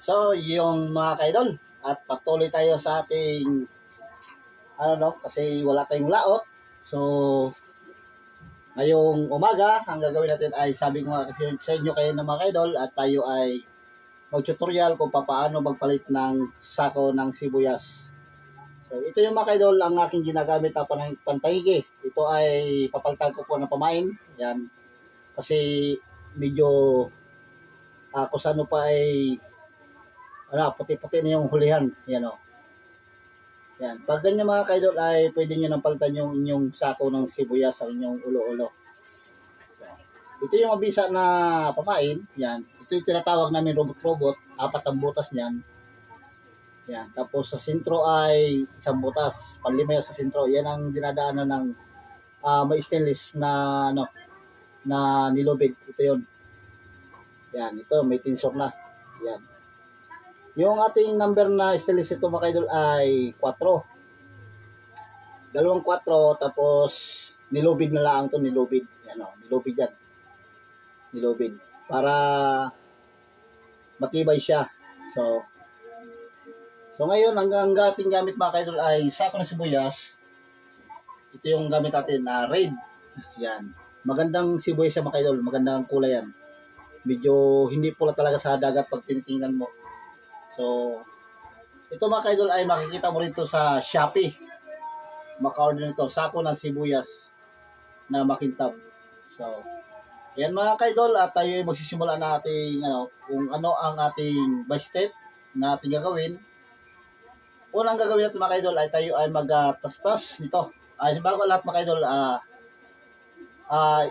So, yung mga kaidol, at patuloy tayo sa ating ano no, kasi wala tayong laot. So, ngayong umaga, ang gagawin natin ay sabi ko nga sa inyo kayo ng mga kaidol at tayo ay mag-tutorial kung paano magpalit ng sako ng sibuyas. So, ito yung mga kaidol ang aking ginagamit na panang pantaygi. Ito ay papalitan ko po ng pamain. Yan. Kasi medyo uh, kung saan pa ay ano, puti-puti na yung hulihan. Yan o. Yan. Pag ganyan mga kaidol ay pwede nyo nang palitan yung inyong sako ng sibuyas sa inyong ulo-ulo. Ito yung mabisa na pamain. Yan. Ito yung tinatawag namin robot-robot. Apat ang butas niyan. Yan. Tapos sa sentro ay isang butas. Panlima sa sentro. Yan ang dinadaanan ng uh, may stainless na ano na nilubid. Ito yon. Yan. Ito may tinsok na. Yan. Yung ating number na stainless ito mga ay 4. Dalawang 4 tapos nilubid na lang to nilubid. Yan o, nilubid yan. Nilubid. Para matibay siya. So, so ngayon, ang, ang ating gamit mga idol ay sako ng sibuyas. Ito yung gamit natin na red. Yan. Magandang sibuyas siya mga idol. Magandang kulay yan. Medyo hindi pula talaga sa dagat pag tinitingnan mo. So, ito mga kaidol ay makikita mo rito sa Shopee. Maka-order nito, sako ng sibuyas na makintab. So, yan mga kaidol at tayo ay magsisimula na ano, kung ano ang ating by step na ating gagawin. Unang gagawin natin mga kaidol ay tayo ay mag-tastas nito. Ay, bago lahat mga kaidol, ah, ah,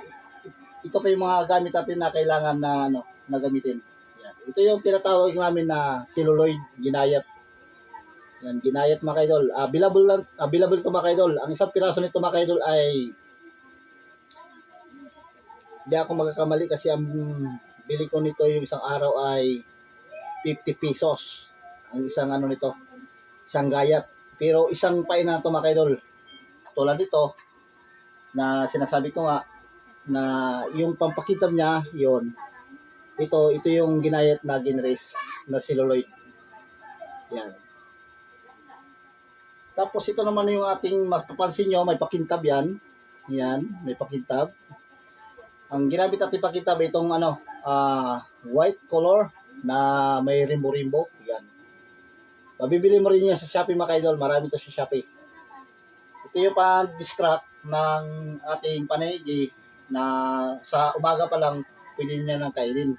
ito pa yung mga gamit natin na kailangan na ano, na gamitin. Ito yung tinatawag namin na celluloid ginayat. Yan, ginayat mga kaidol. Available lang, available to mga kaidol. Ang isang piraso nito mga kaidol ay hindi ako magkakamali kasi ang bili ko nito yung isang araw ay 50 pesos. Ang isang ano nito, isang gayat. Pero isang pain na to mga kaidol. Tulad nito na sinasabi ko nga na yung pampakitab niya, yon ito, ito yung ginayat na ginres na celluloid. Yan. Tapos ito naman yung ating mapapansin nyo, may pakintab yan. Yan, may pakintab. Ang ginamit natin pakintab itong ano, uh, white color na may rimbo-rimbo. Yan. Mabibili mo rin yan sa Shopee mga idol. Marami to sa Shopee. Ito yung pa-distract ng ating panegi na sa umaga pa lang pwede niya nang kainin.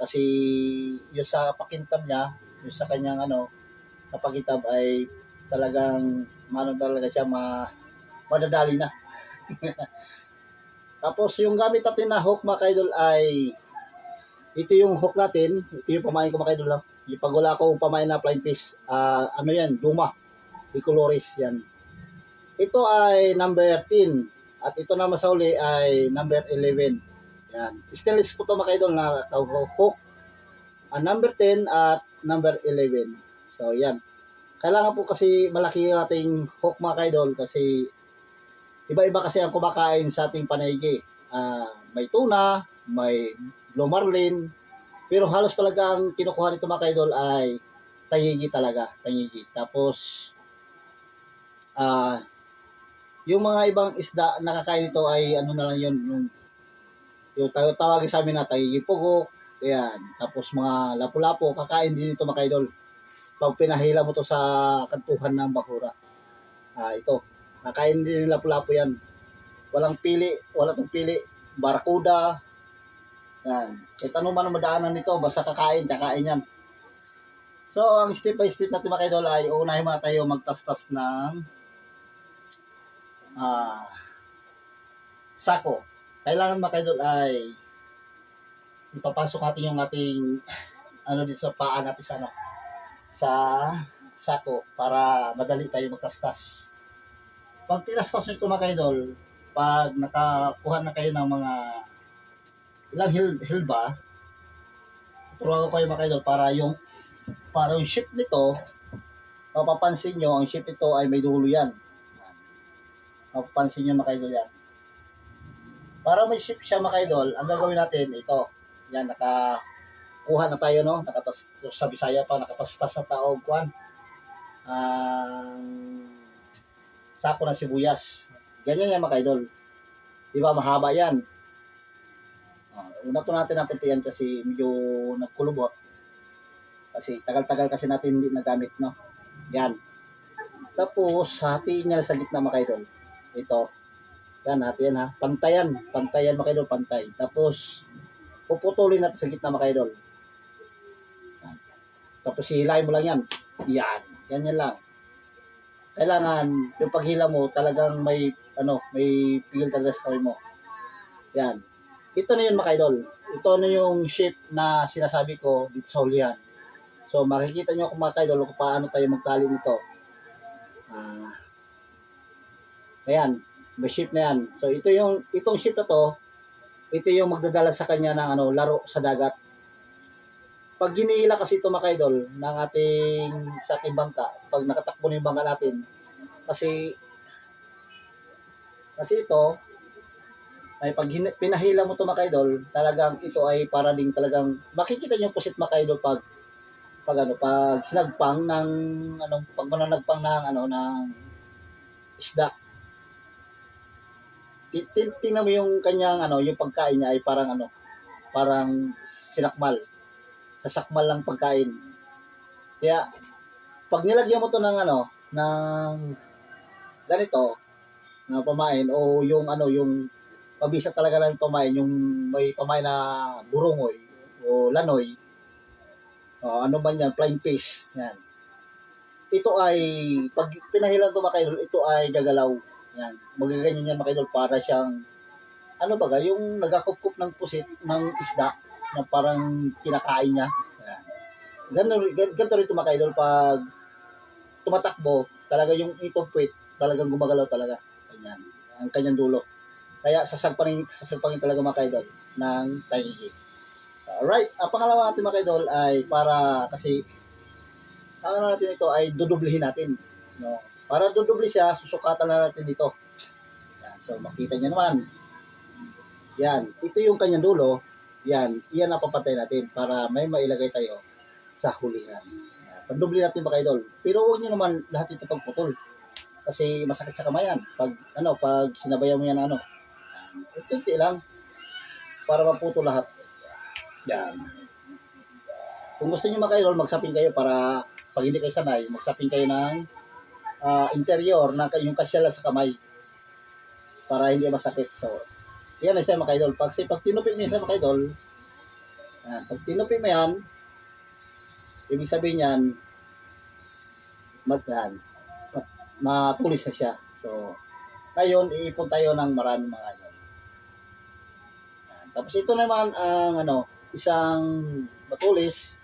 Kasi yung sa pakintab niya, yung sa kanyang ano, na pakintab ay talagang mano talaga siya ma madadali na. Tapos yung gamit natin na hook mga kaidol ay ito yung hook natin, ito yung pamain ko mga kaidol. Yung pag wala akong pamain na flying fish, uh, ano yan, Duma, Bicolores yan. Ito ay number 10 at ito naman sa uli ay number 11. Yan. Stainless po ito mga kaidol na hook. Ang number 10 at number 11. So, yan. Kailangan po kasi malaki yung ating hook mga kaidol kasi iba-iba kasi ang kumakain sa ating panaygi. Uh, may tuna, may blue marlin, pero halos talaga ang kinukuha nito mga kaidol ay tayigi talaga, tayigi. Tapos, ah, uh, yung mga ibang isda nakakain ito ay ano na lang yun, yung yung tayo tawagin sa amin na tayigi pugo, yan. Tapos mga lapu-lapu, kakain din ito mga idol. Pag pinahila mo to sa kantuhan ng Bakura. Ah, ito. Kakain din ng lapu-lapu yan. Walang pili, wala tong pili. Barakuda. Yan. Kahit ano man madaanan nito, basta kakain, kakain yan. So, ang step by step natin mga idol ay unahin muna tayo magtastas ng ah, sako. Kailangan mga idol ay ipapasok natin yung ating ano dito sa paa natin sa ano sa sako para madali tayo magtastas. Pag tinastas nyo ito mga idol, pag nakakuha na kayo ng mga ilang hil, hilba, turuan ko kayo mga idol para yung para yung ship nito, mapapansin nyo, ang ship ito ay may dulo yan. Mapapansin nyo mga idol yan. Para may ship siya mga idol, ang gagawin natin ito. Yan, naka kuha na tayo no? Nakatas sa Bisaya pa nakatastas na tao kuan ang sako ng sibuyas. Ganyan yan mga idol. Di ba mahaba yan. Ah, una to natin yan kasi medyo nagkulubot. Kasi tagal-tagal kasi natin hindi nagamit no? Yan. Tapos hati niya sa gitna mga idol. Ito yan hati yan ha. Pantayan. Pantayan mga idol pantay. Tapos puputulin natin sa gitna mga idol. Yan. tapos hilahin mo lang yan. Yan. Ganyan lang. Kailangan yung paghila mo talagang may ano may pigil talaga sa kamay mo. Yan. Ito na yun mga idol. Ito na yung shape na sinasabi ko dito sa hulihan so makikita nyo kung mga idol kung paano tayo magtali nito. Ah. Ayan may shape na yan. So ito yung itong shape na to ito yung magdadala sa kanya ng ano laro sa dagat. Pag ginihila kasi ito mga idol ng ating sa ating bangka pag nakatakbo na yung bangka natin kasi kasi ito ay pag pinahila mo to mga idol talagang ito ay para ding talagang makikita niyo pusit mga idol pag pag ano pag sinagpang ng ano pag mananagpang ng ano ng isda tingnan mo yung kanyang ano yung pagkain niya ay parang ano parang sinakmal. Sasakmal lang pagkain. Kaya pag nilagyan mo to ng ano ng ganito na pamain o yung ano yung mabisa talaga ng pamain yung may pamain na burongoy o lanoy o ano ba yan flying fish yan. Ito ay pag pinahilan to mga ito ay gagalaw yan. Magaganyan yan mga kaidol para siyang ano baga yung nagakupkup ng pusit ng isda na parang kinakain niya. Yan. Ganito, ganito rito mga kaidol pag tumatakbo talaga yung itong talagang gumagalaw talaga. Ganyan ang kanyang dulo. Kaya sasagpangin sasagpangin talaga mga kaidol ng tahigi. Alright ang pangalawa natin mga kaidol ay para kasi ang ano natin ito ay dudublihin natin no para dudubli siya susukatan na natin dito. Yan so makita niyo naman. Yan ito yung kanyang dulo. Yan iyan ang papatay natin para may mailagay tayo sa hulihan. Pandubli natin mga kaidol pero huwag niyo naman lahat ito pagputol. Kasi masakit sa kamay yan. Pag ano pag sinabayan mo yan ano. Unti lang. Para maputo lahat. Yan. Kung gusto niyo mga kayo, magsaping kayo para pag hindi kayo sanay, magsaping kayo ng ah, interior na yung kasyala sa kamay. Para hindi masakit. So, yan na siya mga kaidol. Pag, pag tinupi mo yan sa mga kaidol, yan, pag tinupi mo yan, ibig sabihin yan, mat, yan, mat, matulis na siya. So, ngayon, iipon tayo ng marami mga idol. Yan. Tapos ito naman ang ano, isang matulis.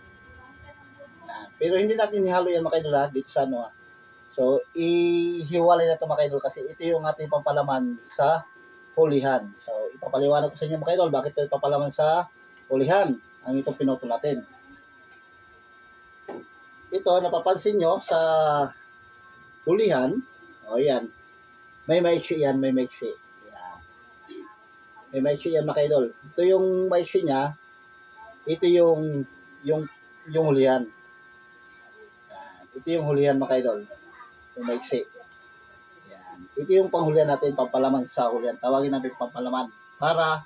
Yan. Pero hindi natin ihalo yan mga idol ha, dito sa ano. So, ihiwalay na ito mga kasi ito yung ating pampalaman sa hulihan. So, ipapaliwanag ko sa inyo mga bakit ito ipapalaman sa hulihan ang itong pinutol natin. Ito, napapansin nyo sa hulihan, o yan, may maiksi yan, may maiksi. Yan. May maiksi yan mga. Ito yung maiksi niya, ito yung yung yung hulihan. Yan. Ito yung hulihan mga idol. Yung maiksi. Yan. Ito yung panghulihan natin, pampalaman sa hulihan. Tawagin natin pampalaman. Para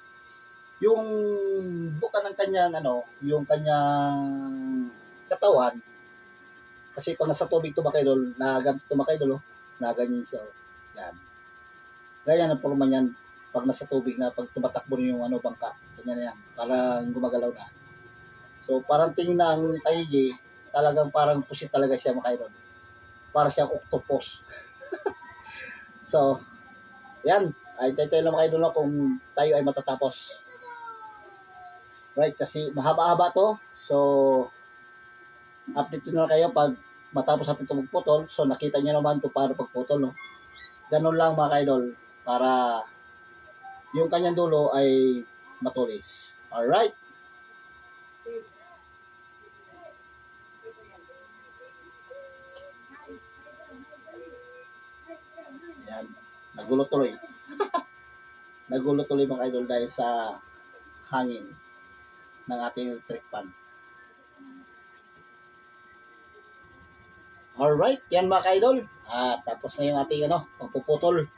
yung buka ng kanyang ano, yung kanyang katawan, kasi pag nasa tubig ito mga idol, na ganito mga idol, oh, na ganyan siya. Oh. Yan. Ganyan ang forma niyan pag nasa tubig na pag tumatakbo na yung ano bangka. Ganyan na yan. Parang gumagalaw na. So parang tingin ang taigi, talagang parang pusit talaga siya mga idol. Para siyang octopus. so, yan. Ay tayo lang idol no, kung tayo ay matatapos. Right, kasi mahaba-haba to. So, update na kayo pag matapos natin ito magputol. So, nakita niyo naman kung paano pagputol. No? Ganun lang mga idol para yung kanyang dulo ay matulis. Alright? Nagulo tuloy. Nagulo tuloy mga idol dahil sa hangin ng ating electric fan. Alright, yan mga ka-idol. Ah, tapos na yung ating ano, pagpuputol.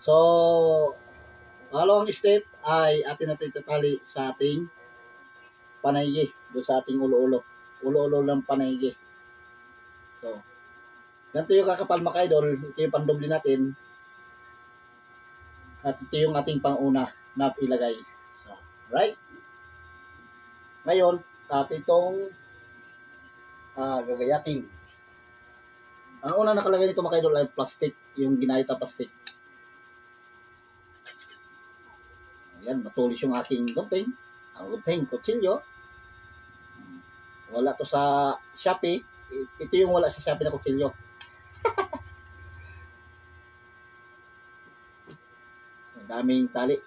So, pangalawang step ay atin natin tatali sa ating panaygi. Doon sa ating ulo-ulo. Ulo-ulo ng panaygi. So, ganito yung kakapal mga ka-idol. Ito yung pandubli natin. At ito yung ating panguna na ilagay. So, right? Ngayon, at itong ah gagayaking. Ang una nakalagay nito mga idol ay plastic, yung ginayat na plastic. Ayan, matulis yung aking gunting. Ang gunting, kutsilyo. Wala to sa Shopee. Ito yung wala sa Shopee na kutsilyo. Daming tali.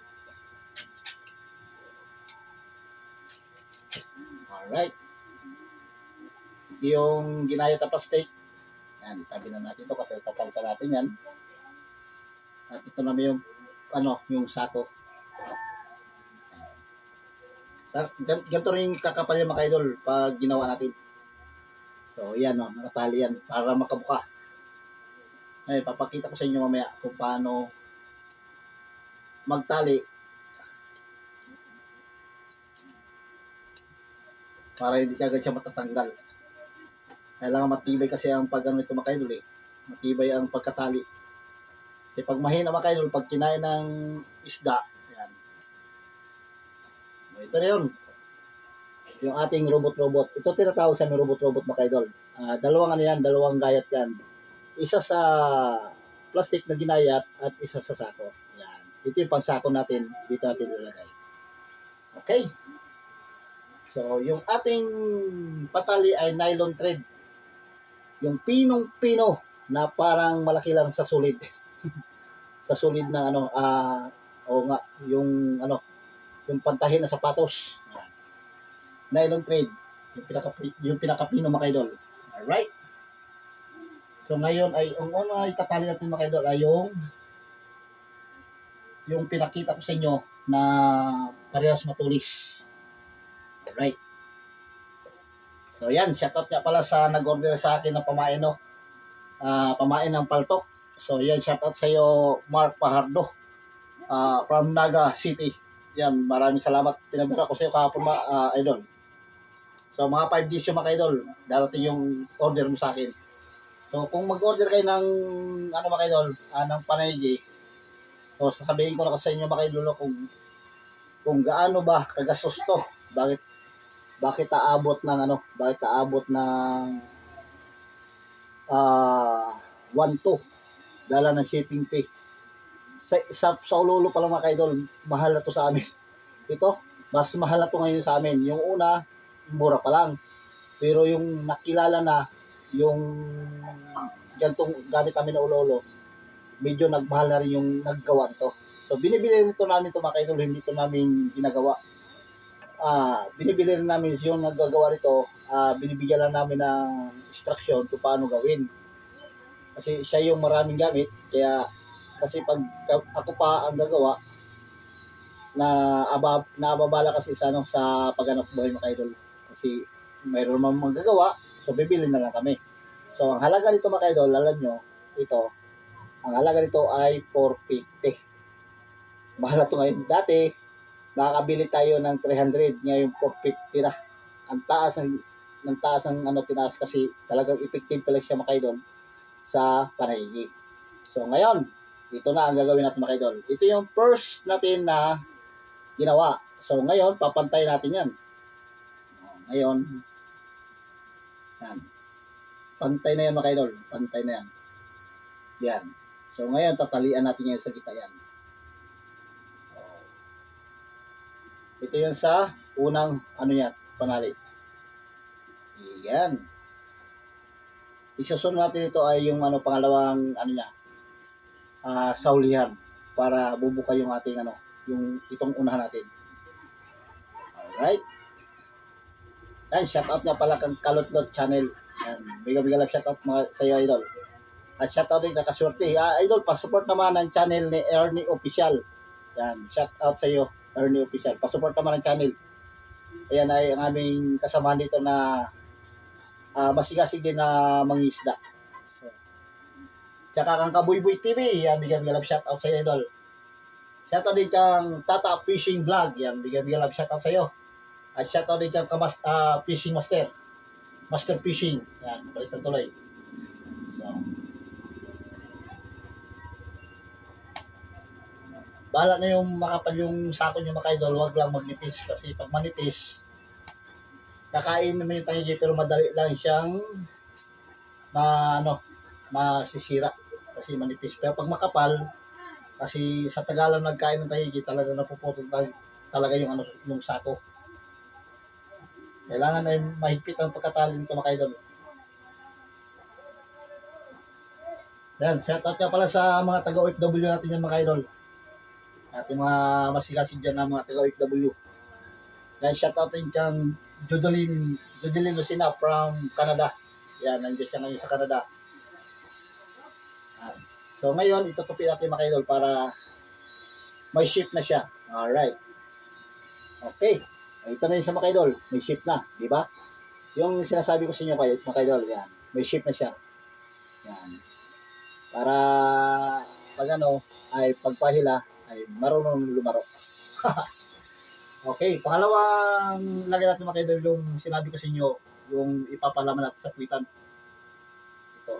Alright. Yung ginayat na plastic, yan, itabi na natin ito kasi papalitan natin yan. At ito naman yung, ano, yung sako. Gan- gan- Ganito rin yung kakapal yung mga pag ginawa natin. So, yan o, nakatali yan para makabuka. Ay, papakita ko sa inyo mamaya kung paano magtali para hindi kagad siya matatanggal. Kailangan matibay kasi ang pag ano ito mga eh. Matibay ang pagkatali. Kasi pag mahina mga idol, pag kinain ng isda, yan. O, Ito na yun. Yung ating robot-robot. Ito tinatawag sa aming robot-robot mga idol. Ah, dalawang ano yan, dalawang gayat yan. Isa sa plastic na ginayat at isa sa sako. Ito yung pangsako natin. Dito natin ilalagay. Okay. So, yung ating patali ay nylon thread. Yung pinong-pino na parang malaki lang sa sulid. sa sulid ng ano, ah, o nga, yung ano, yung pantahin na sapatos. Nylon thread. Yung pinaka yung pinakapino mga idol. Alright. So ngayon ay ang una itatali natin mga idol ay yung yung pinakita ko sa inyo na parehas matulis. Alright. So yan, shoutout nga pala sa nag-order sa akin ng pamain no. Ah, pamain ng paltok. So yan, shoutout sa iyo Mark Pahardo. ah, from Naga City. Yan, maraming salamat. Pinadala ko sa iyo kahapon ah, idol. So mga 5 days yung mga idol, darating yung order mo sa akin. So kung mag-order kayo ng ano mga idol, ah, ng panaygi, so sasabihin ko na sa inyo mga idol kung kung gaano ba kagastos to. Bakit bakit aabot ng ano, bakit aabot ng ah 1 dala ng shipping fee. Sa, sa, sa ulolo pa lang mga idol, mahal na to sa amin. Ito, mas mahal na to ngayon sa amin. Yung una, mura pa lang. Pero yung nakilala na, yung gantong gamit namin na ulolo, medyo nagmahal na rin yung naggawa nito. So, binibili nito namin ito mga idol, hindi ito namin ginagawa ah binibili rin namin yung naggagawa nito, ah binibigyan lang namin ng instruction kung paano gawin. Kasi siya yung maraming gamit, kaya kasi pag ako pa ang gagawa, na abab naababala kasi sa ano sa paghanap buhay mga idol kasi mayroon man magagawa so bibili na lang kami so ang halaga nito mga idol alam nyo ito ang halaga nito ay 450 mahal na to ngayon. Dati makakabili tayo ng 300 ngayon 450 na. Ang taas ng ng taas ng ano tinaas kasi talagang effective talaga siya mga idol sa panayigi. So ngayon ito na ang gagawin natin mga idol. Ito yung first natin na ginawa. So ngayon papantay natin yan. Ngayon yan. Pantay na yan mga idol. Pantay na yan. Yan so ngayon tatalian natin yan sa kita yan Ito yun sa unang ano yan, panali. Yan. Isusunod natin ito ay yung ano pangalawang ano niya, ah saulihan para bubuka yung ating ano, yung itong unahan natin. Alright. Yan, shout out nga pala kang Kalotlot channel. Yan, biga-biga shout out mga sa idol. At shout out din kay Kaswerte. Ah, idol, pa-support naman ang channel ni Ernie Official. Yan, shout out sa iyo. Ernie Official. Pasupport naman ang channel. Ayan ay ang aming kasama dito na ah, masigasig din na mangisda. So, tsaka kang Kabuyboy TV, yan, bigyan bigyan shout out sa iyo, idol. Shout out din kang Tata Fishing Vlog, yan, bigyan bigyan love shout out sa iyo. At shout out din kang Kamas, ah, Fishing Master, Master Fishing, yan, balikan tuloy. So, Bala na yung makapal yung sako nyo mga idol, wag lang magnipis kasi pag manipis, kakain naman yung tangigi pero madali lang siyang ma ano masisira kasi manipis. Pero pag makapal kasi sa Tagalog nagkain ng tangigi talaga napuputol tal- talaga yung ano yung sako. Kailangan ay mahigpit ang pagkatali nito mga idol. Yan shout out pala sa mga taga OFW natin yan mga idol ating mga masigasig dyan na mga taga OFW yan shout out din kang Jodeline, Jodeline Lucina from Canada. Yan, nandiyan siya ngayon sa Canada. Yan. So ngayon, itutupi natin mga idol para may shift na siya. Alright. Okay. Ito na yun siya mga. May shift na. Di ba? Yung sinasabi ko sa inyo kayo, mga yan. May shift na siya. Yan. Para pag ano, ay pagpahila, ay marunong lumaro. Okay, pangalawang lagay natin mga kaidol yung sinabi ko sa inyo, yung ipapalaman natin sa kwitan. Ito.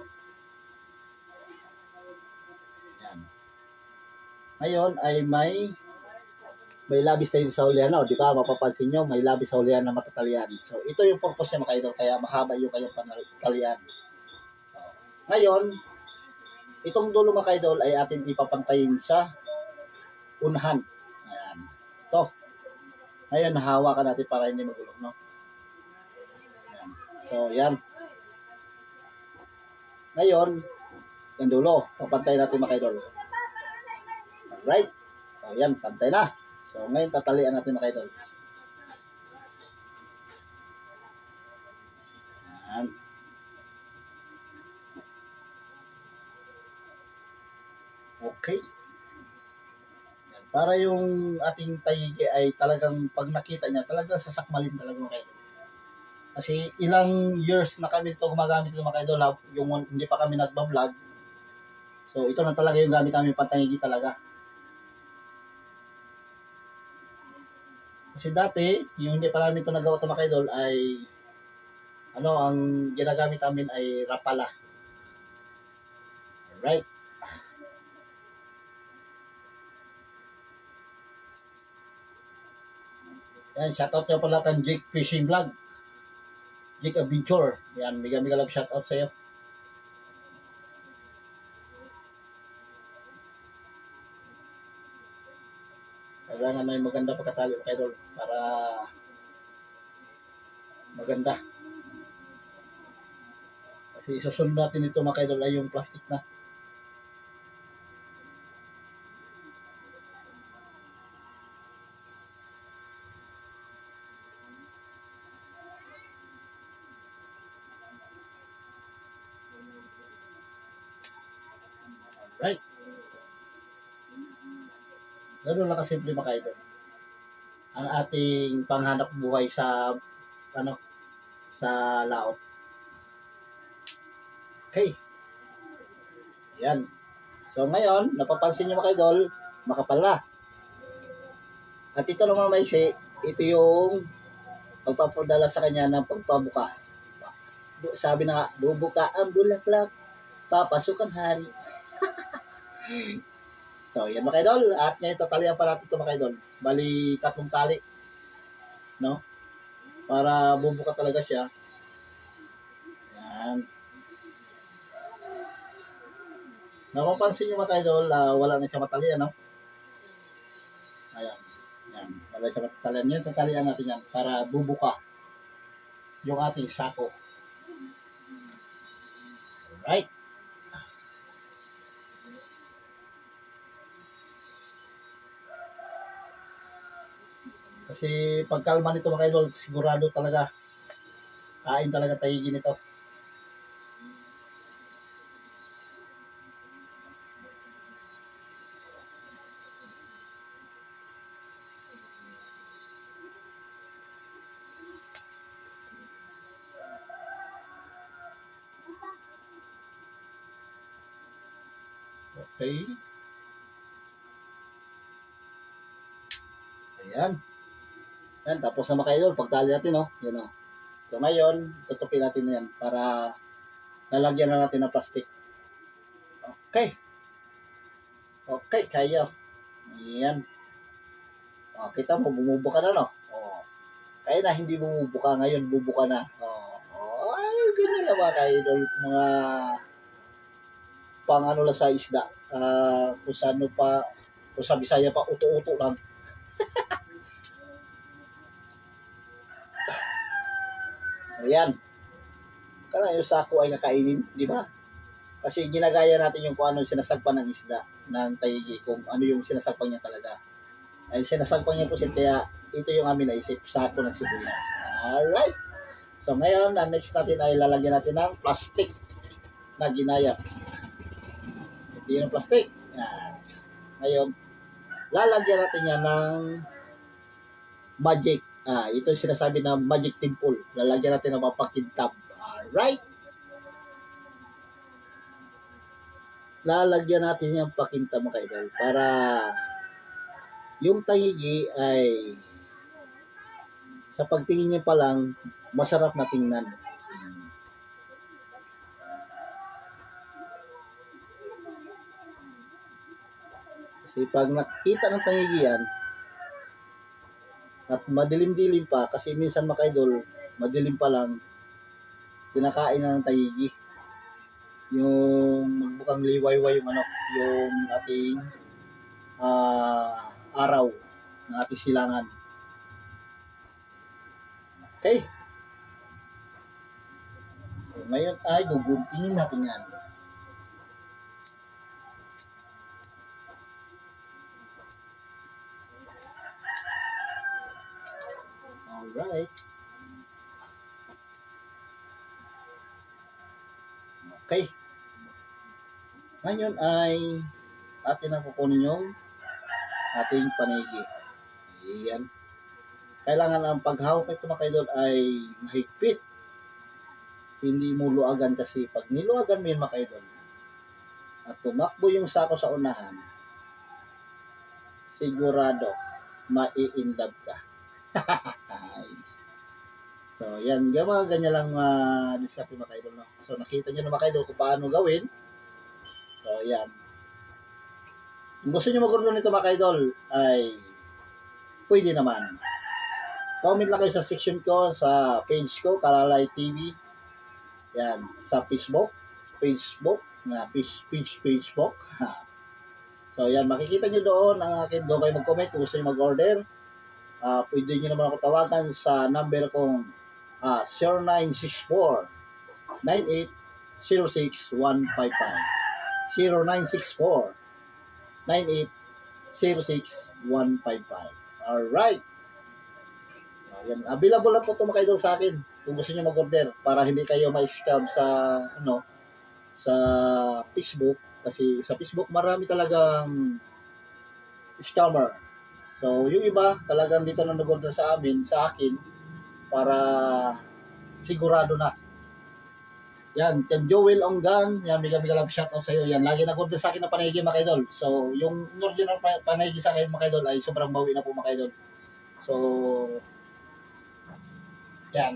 Yan. Ngayon ay may may labis tayo sa hulihan, no? di ba? Mapapansin nyo, may labis sa hulihan na matatalian. So, ito yung purpose niya mga kaya mahaba yung kayong panalian. So, ngayon, itong dulo mga ay atin ipapantayin sa unahan. Ayan. Ito. Ngayon, nahawakan natin para hindi magulok, no? Yan. So, yan. Ngayon, yung dulo, papantay natin mga idol. Alright. So, yan, pantay na. So, ngayon, tatalian natin mga idol. Yan. Okay. Para yung ating tayigi ay talagang pag nakita niya, talagang sasakmalin talaga mga idol. Kasi ilang years na kami ito gumagamit ito mga idol, yung hindi pa kami nagbablog. So ito na talaga yung gamit namin pantayigi talaga. Kasi dati, yung hindi pa namin ito nagawa ito mga idol ay ano, ang ginagamit namin ay rapala. Alright. Yan, shoutout nga pala kang Jake Fishing Vlog. Jake Adventure. Yan, mega love shoutout sa'yo. Kailangan may maganda pagkatali mga idol para maganda. Kasi isusunod natin ito mga idol ay yung plastic na. Kasimple mga idol. Ang ating panghanap buhay sa ano sa laot. Okay. Yan. So ngayon, napapansin niyo mga idol, makapal na. At ito naman may si, ito yung pagpapadala sa kanya ng pagpabuka. Bu- Sabi na bubuka ang bulaklak, papasok ang hari. So, yan mga idol. At ngayon, tatalian pa natin ito mga idol. Bali, tatlong tali. No? Para bubuka talaga siya. Yan. Napapansin nyo mga idol, ah, wala na siya matalian, no? Ayan. Yan. Wala siya matalian. Yan, tatalian natin yan para bubuka yung ating sako. Alright. Kasi pagkalma nito mga idol, sigurado talaga kain talaga tayo nito. Okay. Tapos na mga idol, pagtali natin, no? Yan, no? So, ngayon, tutupin natin yan para lalagyan na natin ng plastic. Okay. Okay, kayo. Yan. O, kita mo, bumubuka na, no? O, kaya na hindi bumubuka ngayon, bubuka na. O, o ay, ganyan na mga ka-idol, mga pang ano lang sa isda. Ah, kung saan pa, kung sa Bisaya pa, uto-uto lang. Ayan. Kaya yung sako ay kakainin, di ba? Kasi ginagaya natin yung kung ano sinasagpan ng isda ng tayigi, kung ano yung sinasagpan niya talaga. Ay sinasagpan niya po siya, kaya ito yung amin naisip, sako ng sibuyas. Alright. So ngayon, ang next natin ay lalagyan natin ng plastic na ginaya. Ito yung plastic. Ngayon, lalagyan natin yan ng magic. Ah, ito yung sinasabi na magic temple. Lalagyan natin ng mapakintab. Alright. Lalagyan natin yung pakintab mga idol para yung tangigi ay sa pagtingin niya pa lang masarap na tingnan. Kasi pag nakita ng tangigi yan, at madilim-dilim pa, kasi minsan mga madilim pa lang, pinakain na ng tayigi. Yung magbukang liwayway yung ano, yung ating ah, araw ng ating silangan. Okay. So, ngayon ay guguntingin natin yan. Alright. Okay. Ngayon ay atin ang kukunin yung ating panigi. Ayan. Kailangan ang paghawak nito mga ay mahigpit. Hindi mo luagan kasi pag niluagan mo yun mga at tumakbo yung sako sa unahan, sigurado mai-inlove ka. So, yan. Mga ganyan lang uh, diskarte mga kaidol. No? So, nakita nyo na mga kaidol kung paano gawin. So, yan. Kung gusto nyo mag nito mga kaidol, ay pwede naman. Comment lang kayo sa section ko, sa page ko, Kalalay TV. Yan. Sa Facebook. Facebook. Na page, page Facebook. so, yan. Makikita nyo doon ang akin. Doon kayo mag-comment kung gusto nyo mag-order. Ah, pwede nyo naman ako tawagan sa number kong ah 0964 9806 155 0964 9806 155 Alright. Ayan. Available na po ito mga idol sa akin kung gusto niyo mag-order para hindi kayo ma-scam sa ano sa Facebook kasi sa Facebook marami talagang scammer So, yung iba, talagang dito na nag-order sa amin, sa akin, para sigurado na. Yan, Ken Joel Onggan, yan, mega mega love shout out sa iyo. Yan, lagi nag-order sa akin ng panaygi mga idol. So, yung original pa- panaygi sa akin mga idol ay sobrang bawi na po mga idol. So, yan.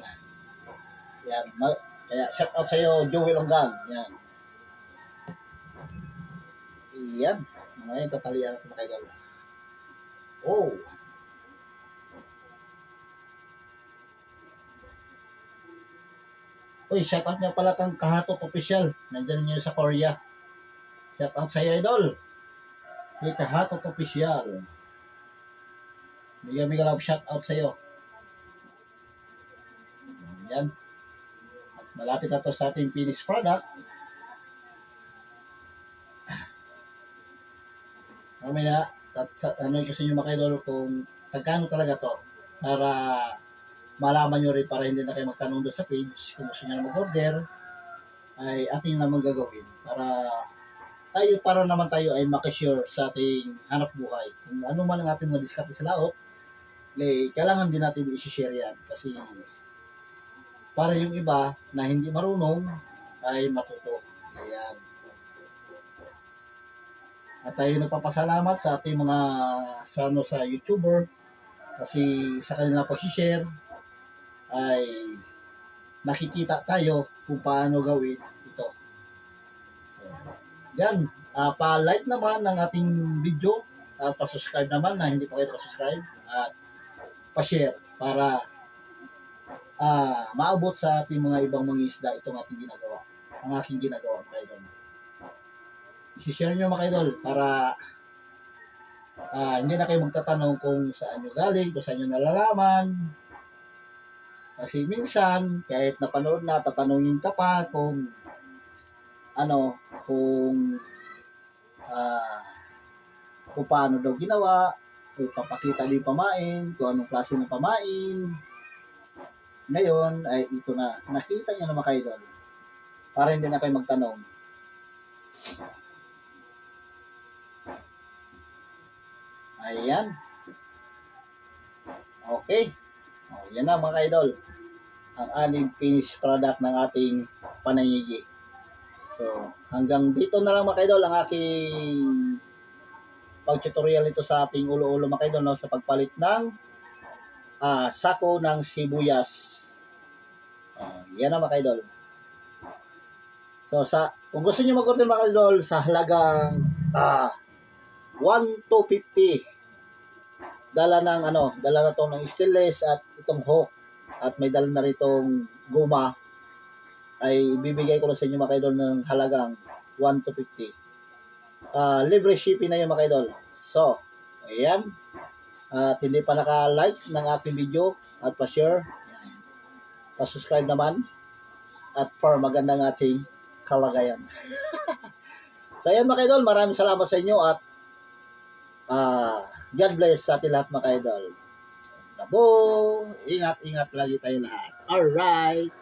Yan, ma- kaya shout out sa iyo, Joel Onggan. Yan. Yan. Ngayon, tatalian natin mga idol. Oh. Uy, shout out niya pala kang Kahatot Official. Nandyan niya sa Korea. Shout out sa iyo, idol. Kay Kahatot Official. Mega mega love shout out sa iyo. Yan. At malapit na to sa ating finished product. Mamaya, at ano kasi nyo mga kung tagkano talaga to para malaman nyo rin para hindi na kayo magtanong doon sa page kung gusto nyo na mag-order ay ating naman gagawin para tayo para naman tayo ay makasure sa ating hanap buhay. Kung ano man ang ating mga diskarte sa laot eh, kailangan din natin i-share yan kasi para yung iba na hindi marunong ay matuto At tayo nagpapasalamat sa ating mga sano sa YouTuber kasi sa kanila po share ay nakikita tayo kung paano gawin ito. So, yan, Ah, pa-like naman ng ating video at pa-subscribe naman na hindi pa kayo pa-subscribe at pa-share para ah maabot sa ating mga ibang mga isda itong ating ginagawa. Ang aking ginagawa mga idol. I-share nyo mga idol para ah hindi na kayo magtatanong kung saan nyo galing, kung saan nyo nalalaman. Kasi minsan, kahit napanood na, tatanungin ka pa kung ano, kung ah kung paano daw ginawa, kung papakita din pamain, kung anong klase ng pamain. Ngayon, ay ito na. Nakita nyo na mga kaidol. Para hindi na kayo magtanong. Ayan. Okay. O, yan na mga kaidol. Ang aning finished product ng ating panangigi. So, hanggang dito na lang mga kaidol ang aking pag-tutorial ito sa ating ulo-ulo mga kaidol no, sa pagpalit ng ah, sako ng sibuyas. Ah, yan na mga kaidol. So, sa, kung gusto niyo mag-order mga kaidol sa halagang ah, 1 to 50 dala ng ano, dala na tong ng stainless at itong hook at may dala na ritong guma ay bibigay ko na sa inyo mga kaidol ng halagang 1 to 50. Ah, libre shipping na yun mga kaidol. So, ayan. At hindi pa naka-like ng aking video at pa-share, pa-subscribe naman at for magandang ating kalagayan. so, ayan mga kaidol, maraming salamat sa inyo at ah God bless sa ating lahat mga kaidol. Labo, ingat-ingat lagi tayo lahat. Alright.